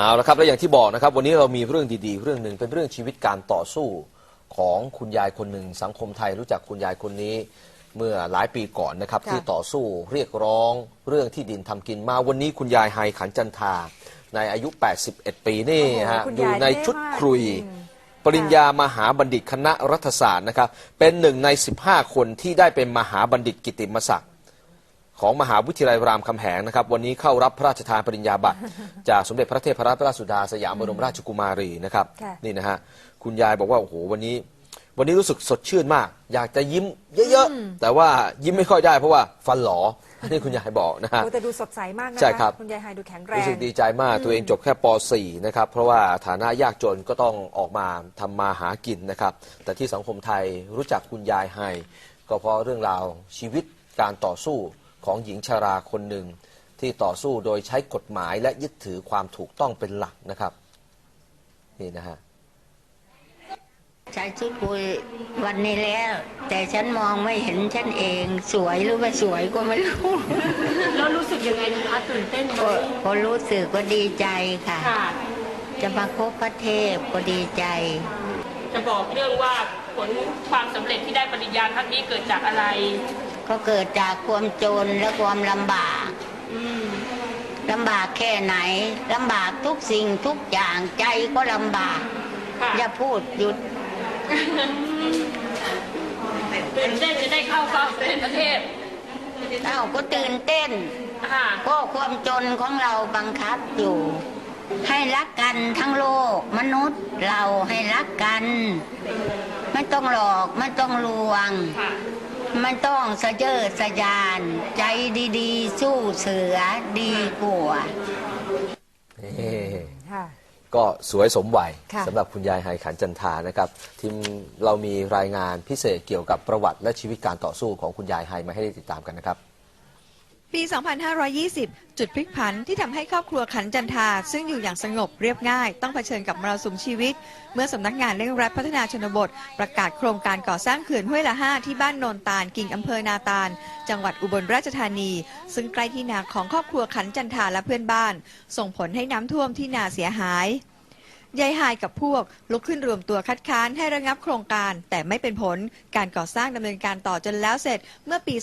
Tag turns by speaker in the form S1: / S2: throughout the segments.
S1: เอาละครับแล้วอย่างที่บอกนะครับ วันนี้เรามีเรื่องดีๆ เรื่องหนึ่งเป็นเรื่องชีวิตการต่อสู้ของคุณยายคนหนึ่งสังคมไทยรู้จักคุณยายคนนี้เมื่อหลายปีก่อนนะครับ
S2: ค่ะ
S1: ที่ต่อสู้เรียกร้องเรื่องที่ดินทำกินมาวันนี้คุณยายไฮขันจันทาในอายุ 81 ปีนี่
S2: โอ้โห
S1: ฮะ
S2: คุณ
S1: อยู่
S2: ยาย
S1: ใน
S2: เท่
S1: ชุด
S2: มาก
S1: ครุย
S2: อืม
S1: ปริญญามหาบัณฑิตคณะรัฐศาสตร์นะครับ เป็นหนึ่งใน 15 คนที่ได้เป็นมหาบัณฑิตกิตติมศักดิ์ ของมหาวิทยาลัยรามคำแหงนะครับ วันนี้เข้ารับพระราชทานปริญญาบัตร จากสมเด็จพระเทพรัตนราชสุดาสยามบรมราชกุมารีนะครับ
S2: ค่ะ
S1: นี่นะฮะคุณยายบอกว่าโอ้โหวันนี้ วันนี้รู้สึกสดชื่นมาก อยากจะยิ้มเยอะๆแต่ว่ายิ้มไม่ค่อยได้เพราะว่าฟันหลออันนี่คุณยายบอกนะฮะ
S2: โอ้แต่ดูสดใสมากนะะ
S1: ใช่ครับ
S2: คุณยายไฮดูแข็งแรง
S1: รู้สึกดีใจมากตัวเองจบแค่ป .4 นะครับเพราะว่าฐานะยากจนก็ต้องออกมาทำมาหากินนะครับ แต่ที่สังคมไทยรู้จักคุณยายไฮก็เพราะเรื่องราวชีวิตการต่อสู้ ของหญิงชราคนหนึ่ง ที่ต่อสู้โดยใช้กฎหมายและยึดถือความถูกต้องเป็นหลักนะครับ นี่นะฮะ
S3: ใช้ชุดคุยวันนี้แล้ว แต่ฉันมองไม่เห็นฉันเองสวยหรือไม่สวยก็ไม่รู้
S4: แล้วรู้สึกยังไงนะคะตื่นเต้นไหม
S3: ก็ก็รู้สึกก็ดีใจค่ะ
S4: ค่ะ
S3: จะมาพบพระเทพก็ดีใจ
S4: จะบอกเรื่องว่าผลความสำเร็จที่ได้ปริญญาครั้งนี้เกิดจากอะไร
S3: ก็เกิดจากความจนและความลำบาก
S4: อืม
S3: ลำบากแค่ไหนลำบากทุกสิ่งทุกอย่างใจก็ลำบาก
S4: ค่ะ
S3: อย่าพูดหยุด
S4: ตื่นเต้นจะได้เข้าเฝ้าสมเด็จพระเทพ
S3: เอ้าก็ตื่นเต้น
S4: ค่ะ
S3: ก็ความจนของเราบังคับอยู่ ให้รักกันทั้งโลก มนุษย์เราให้รักกัน ไม่ต้องหลอกไม่ต้องลวง
S4: ค่ะ
S3: ไม่ต้องสะเยิดสะยาน ใจดีๆ สู้เสือดีกว่า
S1: นี่
S2: ค่ะ
S1: ก็สวยสมวัย
S2: ค่ะ
S1: สำหรับคุณยายไฮขันจันทานะครับทีมเรามีรายงานพิเศษเกี่ยวกับประวัติและชีวิตการต่อสู้ของคุณยายไฮมาให้ได้ติดตามกันนะครับ
S5: ปี 2520 จุดพลิกผันที่ทำให้ครอบครัวขันจันทา ซึ่งอยู่อย่างสงบเรียบง่าย ต้องเผชิญกับมรสุมชีวิต เมื่อสำนักงานเร่งรัดพัฒนาชนบท ประกาศโครงการก่อสร้างเขื่อนห้วยละห้าที่บ้านโนนตาลกิ่งอำเภอนาตาล จังหวัดอุบลราชธานี ซึ่งใกล้ที่นาของครอบครัวขันจันทาและเพื่อนบ้าน ส่งผลให้น้ำท่วมที่นาเสียหาย ยายหายกับพวก ลุกขึ้นรวมตัวคัดค้านให้ระงับโครงการ แต่ไม่เป็นผลการก่อสร้างดำเนินการต่อจนแล้วเสร็จเมื่อปี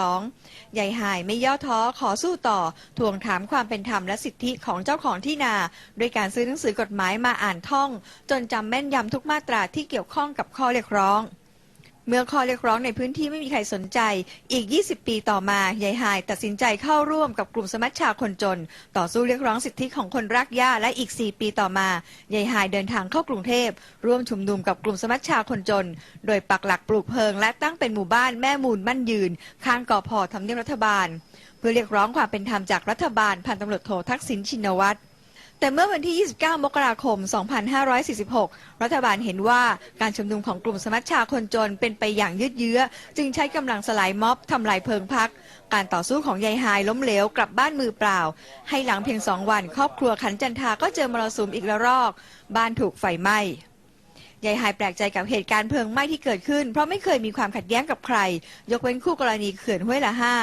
S5: 2522 ยายหายไม่ย่อท้อขอสู้ต่อ ทวงถามความเป็นธรรมและสิทธิของเจ้าของที่นาด้วยการซื้อหนังสือกฎหมายมาอ่านท่อง จนจำแม่นยำทุกมาตราที่เกี่ยวข้องกับข้อเรียกร้อง เมื่อข้อเรียกร้องในพื้นที่ไม่มีใครสนใจ อีก 20 ปีต่อมายายหายตัดสินใจเข้าร่วมกับกลุ่มสมัชชาคนจน ต่อสู้เรียกร้องสิทธิของคนรักหญ้าและอีก 4 ปีต่อมายายหายเดินทางเข้ากรุงเทพ ร่วมชุมนุมกับกลุ่มสมัชชาคนจน โดยปักหลักปลูกเพลิง และตั้งเป็นหมู่บ้านแม่มูลมั่นยืน ข้างกอพอทำเนียบรัฐบาล เพื่อเรียกร้องความเป็นธรรมจากรัฐบาลพันตำรวจโททักษิณชินวัตร แต่เมื่อวันที่ 29 มกราคม 2546 รัฐบาลเห็นว่าการชุมนุมของกลุ่มสมัชชาคนจนเป็นไปอย่างยืดเยื้อ จึงใช้กำลังสลายม็อบทำลายเพิงพัก การต่อสู้ของยายหายล้มเหลวกลับบ้านมือเปล่า ให้หลังเพียงสองวัน ครอบครัวขันจันทาก็เจอมรสุมอีกระรอก บ้านถูกไฟไหม้ ยายหายแปลกใจกับเหตุการณ์เพลิงไหม้ที่เกิดขึ้น เพราะไม่เคยมีความขัดแย้งกับใคร ยกเว้นคู่กรณีเขื่อนห้วยละห้า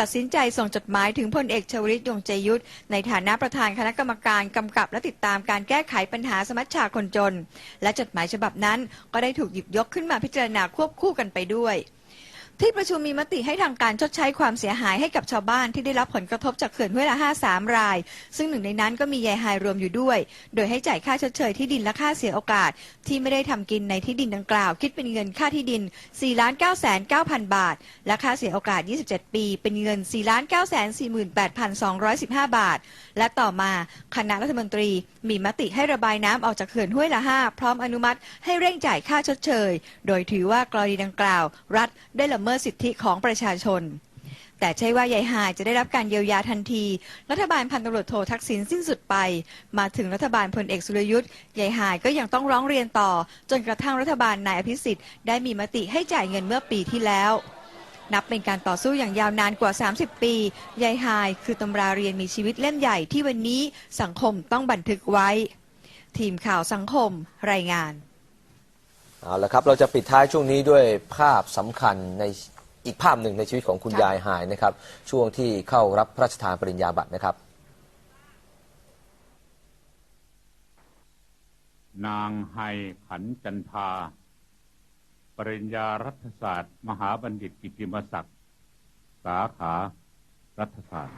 S5: ตัดสินใจส่งจดหมายถึงพลเอกชวลิตยงใจยุทธในฐานะประธานคณะกรรมการกำกับและติดตามการแก้ไขปัญหาสมัชชาคนจน และจดหมายฉบับนั้นก็ได้ถูกหยิบยกขึ้นมาพิจารณาควบคู่กันไปด้วย ที่ประชุมมีมติให้ทางการชดใช้ความเสียหายให้กับชาวบ้านที่ได้รับผลกระทบจากเขื่อนห้วยละห้าสามราย ซึ่งหนึ่งในนั้นก็มียายหายรวมอยู่ด้วย โดยให้จ่ายค่าชดเชยที่ดินและค่าเสียโอกาส ที่ไม่ได้ทำกินในที่ดินดังกล่าว คิดเป็นเงินค่าที่ดิน4 9 9 9 0 0 0 บาท และค่าเสียโอกาส 27 ปี เป็นเงิน 4 9 4 8 2 1 5 บาท และต่อมาคณะรัฐมนตรีมีมติให้ระบายน้ำออกจากเขื่อนห้วยละห้าพร้อมอนุมัติ ให้เร่งจ่ายค่าชดเชย โดยถือว่ากรณีดังกล่าว รัฐได้ละเมิดสิทธิของประชาชน แต่ใช่ว่ายายหายจะได้รับการเยียวยาทันที รัฐบาลพันตำรวจโททักษิณสิ้นสุดไป มาถึงรัฐบาลพลเอกสุรยุทธ์ยายหายก็ยังต้องร้องเรียนต่อ จนกระทั่งรัฐบาลนายอภิสิทธิ์ได้มีมติให้จ่ายเงินเมื่อปีที่แล้วนับเป็นการต่อสู้อย่างยาวนานกว่า 30 ปี ยายหายคือตำราเรียนมีชีวิตเล่มใหญ่ที่วันนี้สังคมต้องบันทึกไว้ ทีมข่าวสังคมรายงาน
S1: เอาละครับ เราจะปิดท้ายช่วงนี้ด้วยภาพสำคัญในอีกภาพหนึ่งในชีวิตของคุณยายหายนะครับ ช่วงที่เข้ารับพระราชทานปริญญาบัตรนะครับ
S2: นางไฮขันจันทา ปริญญารัฐศาสตร์ มหาบัณฑิตกิติมศักดิ์ สาขารัฐศาสตร์